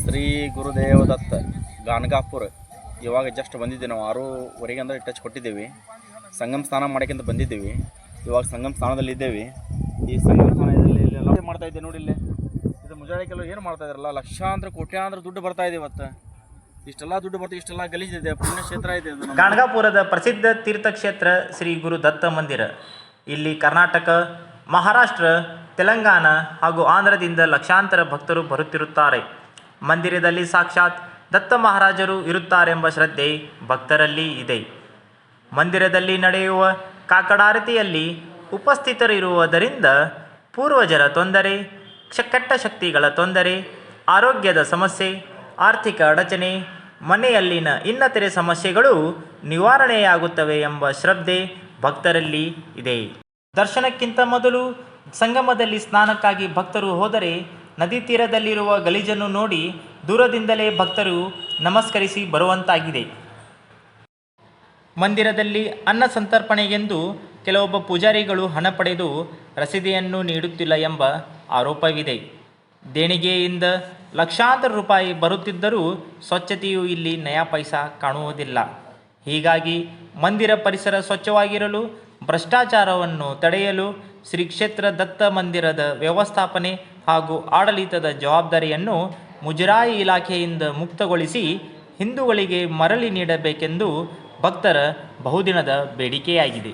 ಶ್ರೀ ಗುರುದೇವ ದತ್ತ ಗಾನಗಾಪುರ. ಇವಾಗ ಜಸ್ಟ್ ಬಂದಿದ್ದೀವಿ ನಾವು. ಆರೂವರೆಗೆ ಅಂದರೆ ಟಚ್ ಕೊಟ್ಟಿದ್ದೀವಿ. ಸಂಗಮ ಸ್ನಾನ ಮಾಡೋಕ್ಕಿಂತ ಬಂದಿದ್ದೀವಿ. ಇವಾಗ ಸಂಗಮ ಸ್ಥಾನದಲ್ಲಿ ಇದ್ದೇವೆ. ಈ ಸಂಗಮ ಸ್ಥಾನದಲ್ಲಿ ಎಲ್ಲ ಮಾಡ್ತಾ ಇದ್ದೆ ನೋಡಿ ಇಲ್ಲಿ. ಇದು ಮುಜಾಡಿ ಕೆಲವು ಏನು ಮಾಡ್ತಾ ಇದ್ರಲ್ಲ, ಲಕ್ಷಾಂತರ, ಕೋಟ್ಯಾಂತರ ದುಡ್ಡು ಬರ್ತಾ ಇದೆ ಇವತ್ತು. ಇಷ್ಟೆಲ್ಲ ದುಡ್ಡು ಬರ್ತಾ, ಇಷ್ಟೆಲ್ಲ ಗಲೀಜಿದೆ, ಪುಣ್ಯಕ್ಷೇತ್ರ ಇದೆ ಗಾಣಗಾಪುರದ ಪ್ರಸಿದ್ಧ ತೀರ್ಥಕ್ಷೇತ್ರ ಶ್ರೀ ಗುರು ದತ್ತ ಮಂದಿರ. ಇಲ್ಲಿ ಕರ್ನಾಟಕ, ಮಹಾರಾಷ್ಟ್ರ, ತೆಲಂಗಾಣ ಹಾಗೂ ಆಂಧ್ರದಿಂದ ಲಕ್ಷಾಂತರ ಭಕ್ತರು ಬರುತ್ತಿರುತ್ತಾರೆ. ಮಂದಿರದಲ್ಲಿ ಸಾಕ್ಷಾತ್ ದತ್ತ ಮಹಾರಾಜರು ಇರುತ್ತಾರೆಂಬ ಶ್ರದ್ಧೆ ಭಕ್ತರಲ್ಲಿ ಇದೆ. ಮಂದಿರದಲ್ಲಿ ನಡೆಯುವ ಕಾಕಡಾರತಿಯಲ್ಲಿ ಉಪಸ್ಥಿತರಿರುವುದರಿಂದ ಪೂರ್ವಜರ ತೊಂದರೆ ಕೆಟ್ಟ ಶಕ್ತಿಗಳ ತೊಂದರೆ, ಆರೋಗ್ಯದ ಸಮಸ್ಯೆ, ಆರ್ಥಿಕ ಅಡಚಣೆ, ಮನೆಯಲ್ಲಿನ ಇನ್ನತರೆ ಸಮಸ್ಯೆಗಳು ನಿವಾರಣೆಯಾಗುತ್ತವೆ ಎಂಬ ಶ್ರದ್ಧೆ ಭಕ್ತರಲ್ಲಿ ಇದೆ. ದರ್ಶನಕ್ಕಿಂತ ಮೊದಲು ಸಂಗಮದಲ್ಲಿ ಸ್ನಾನಕ್ಕಾಗಿ ಭಕ್ತರು ಹೋದರೆ ನದಿ ತೀರದಲ್ಲಿರುವ ಗಲೀಜನ್ನು ನೋಡಿ ದೂರದಿಂದಲೇ ಭಕ್ತರು ನಮಸ್ಕರಿಸಿ ಬರುವಂತಾಗಿದೆ. ಮಂದಿರದಲ್ಲಿ ಅನ್ನ ಸಂತರ್ಪಣೆಗೆಂದು ಕೆಲವೊಬ್ಬ ಪೂಜಾರಿಗಳು ಹಣ ಪಡೆದು ರಸೀದಿಯನ್ನು ನೀಡುತ್ತಿಲ್ಲ ಎಂಬ ಆರೋಪವಿದೆ. ದೇಣಿಗೆಯಿಂದ ಲಕ್ಷಾಂತರ ರೂಪಾಯಿ ಬರುತ್ತಿದ್ದರೂ ಸ್ವಚ್ಛತೆಯು ಇಲ್ಲಿ ನಯಾ ಪೈಸಾ ಕಾಣುವುದಿಲ್ಲ. ಹೀಗಾಗಿ ಮಂದಿರ ಪರಿಸರ ಸ್ವಚ್ಛವಾಗಿರಲು ಭ್ರಷ್ಟಾಚಾರವನ್ನು ತಡೆಯಲು ಶ್ರೀ ಕ್ಷೇತ್ರ ದತ್ತ ಮಂದಿರದ ವ್ಯವಸ್ಥಾಪನೆ ಹಾಗೂ ಆಡಳಿತದ ಜವಾಬ್ದಾರಿಯನ್ನು ಮುಜರಾಯಿ ಇಲಾಖೆಯಿಂದ ಮುಕ್ತಗೊಳಿಸಿ ಹಿಂದೂಗಳಿಗೆ ಮರಳಿ ನೀಡಬೇಕೆಂದು ಭಕ್ತರ ಬಹುದಿನದ ಬೇಡಿಕೆಯಾಗಿದೆ.